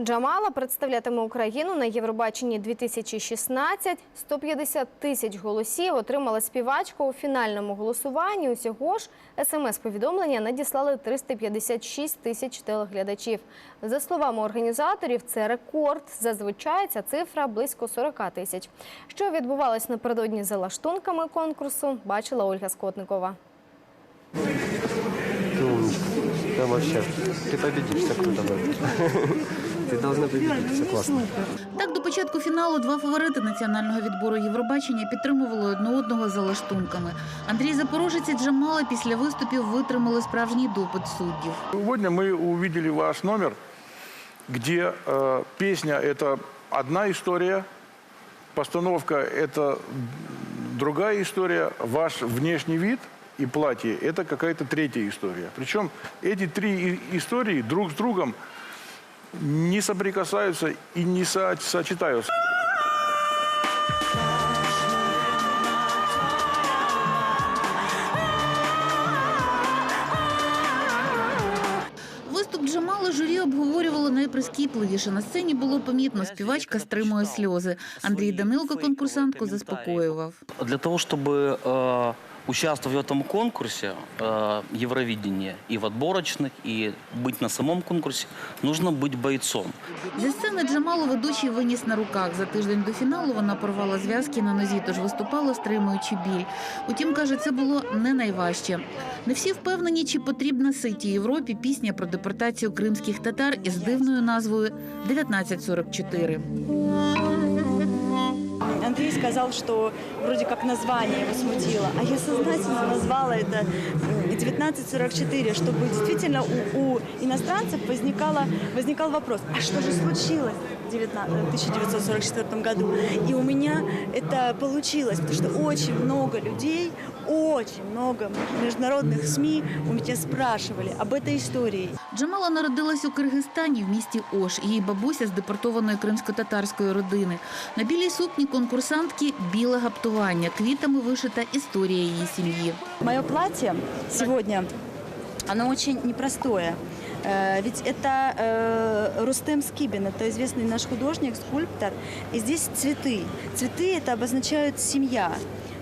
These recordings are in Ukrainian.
Джамала представлятиме Україну на Євробаченні 2016. 150 тисяч голосів отримала співачка у фінальному голосуванні. Усього ж смс-повідомлення надіслали 356 тисяч телеглядачів. За словами організаторів, це рекорд. Зазвичай ця цифра близько 40 тисяч. Що відбувалось напередодні за лаштунками конкурсу, бачила Ольга Скотникова. Ты умничка. Ты вообще. Ты победишь, все круто будет. Ты должна победить, все классно. Так, до початку фіналу два фаворити національного відбору Євробачення підтримували одне одного за лаштунками. Андрій Запорожець і Джамала після виступів витримали справжній допит суддів. Сегодня мы увидели ваш номер, где э, песня – это одна история, постановка – это другая история, ваш внешний вид и платье – это какая-то третья история. Причем эти три и- истории друг с другом не соприкасаются и не со- сочетаются. Виступ Джамали журі обговорювало найприскіпливіше. На сцені було помітно, співачка стримує сльози. Андрій Данилко конкурсантку заспокоював. Для того, чтобы э, участвовать в этом конкурсе э, Евровидения и в отборочных, и быть на самом конкурсе, нужно быть бойцом. Зі сцени Джамалу ведучий виніс на руках. За тиждень до фіналу вона порвала зв'язки на нозі, тож виступала, стримуючи біль. Утім, каже, це було не найважче. Не всі впевнені, чи потрібна ситій Європі пісня про депортацію кримських татар із дивною назвою «1944». Андрей сказал, что вроде как название его смутило, а я сознательно назвала это м, 1944, чтобы действительно у, у иностранцев возникало, возникал вопрос, а что же случилось в 19 в 1944 году? И у меня это получилось, потому что очень много людей, очень много международных СМИ у меня спрашивали об этой истории. Джамала народилась у Киргизстані в місті Ош. Її бабуся з депортованої кримсько-татарської родини. На білій сукні конкурсантки біле гаптування. Квітами вишита історія її сім'ї. Моє плаття сьогодні воно дуже непростое. Э, Ведь это э, Рустем Скибин, это известный наш художник, скульптор. И здесь цветы. Цветы это обозначают семья.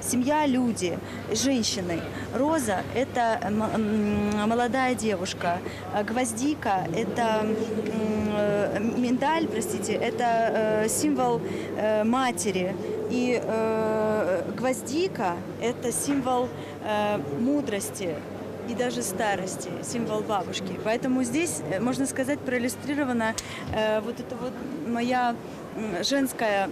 Семья, люди, женщины. Роза – это молодая девушка. А Гвоздика – это э, миндаль, простите, это э, символ э, матери. И э, гвоздика – это символ э, мудрости и даже старости, символ бабушки. Поэтому здесь, э, можно сказать, проиллюстрирована э, вот эта вот моя м, женская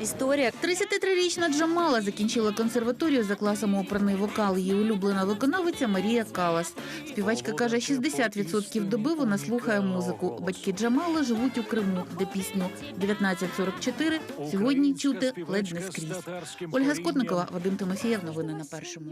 історія. 33-річна Джамала закінчила консерваторію за класом оперний вокал. Її улюблена виконавиця Марія Калас. Співачка каже, 60% доби вона слухає музику. Батьки Джамали живуть у Криму, де пісню «1944» сьогодні чути ледь не скрізь. Ольга Скотникова, Вадим Тимофієв. Новини на першому.